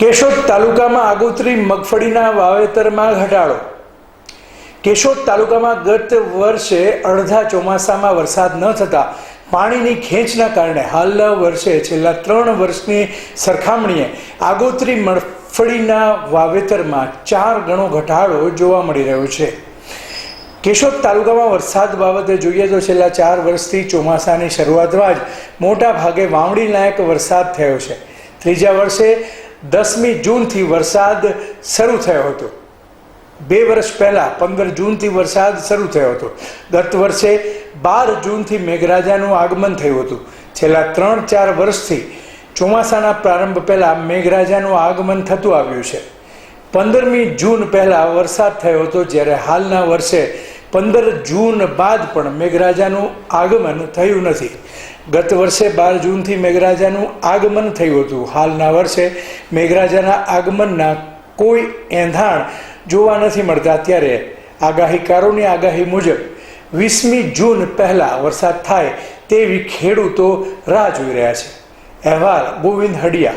કેશોદ તાલુકામાં આગોતરી મગફળીના વાવેતરમાં ઘટાડો. કેશોદ તાલુકામાં ગત વર્ષે અડધા ચોમાસામાં વરસાદ ન થતાં પાણીની ખેંચના કારણે હાલના વર્ષે છેલ્લા ત્રણ વર્ષની સરખામણીએ આગોતરી મગફળીના વાવેતરમાં ચાર ગણો ઘટાડો જોવા મળી રહ્યો છે. કેશોદ તાલુકામાં વરસાદ બાબતે જોઈએ તો છેલ્લા ચાર વર્ષથી ચોમાસાની શરૂઆતમાં જ મોટા ભાગે વાવણી લાયક વરસાદ થયો છે. ત્રીજા વર્ષે દસમી જૂનથી વરસાદ શરૂ થયો હતો. બે વર્ષ પહેલાં, પંદર જૂનથી વરસાદ શરૂ થયો હતો. ગત વર્ષે બાર જૂનથી મેઘરાજાનું આગમન થયું હતું. છેલ્લા ત્રણ ચાર વર્ષથી ચોમાસાના પ્રારંભ પહેલાં મેઘરાજાનું આગમન થતું આવ્યું છે. પંદરમી જૂન પહેલાં વરસાદ થયો હતો, જ્યારે હાલના વર્ષે પંદર જૂન બાદ પણ મેઘરાજાનું આગમન થયું નથી. ગત વર્ષે બાર જૂનથી મેઘરાજાનું આગમન થયું હતું. હાલના વર્ષે મેઘરાજાના આગમનના કોઈ એંધાણ જોવા નથી મળતા. ત્યારે આગાહીકારોની આગાહી મુજબ, વીસમી જૂન પહેલાં વરસાદ થાય તેવી ખેડૂતો રાહ જોઈ રહ્યા છે. અહેવાલ ગોવિંદ હડિયા.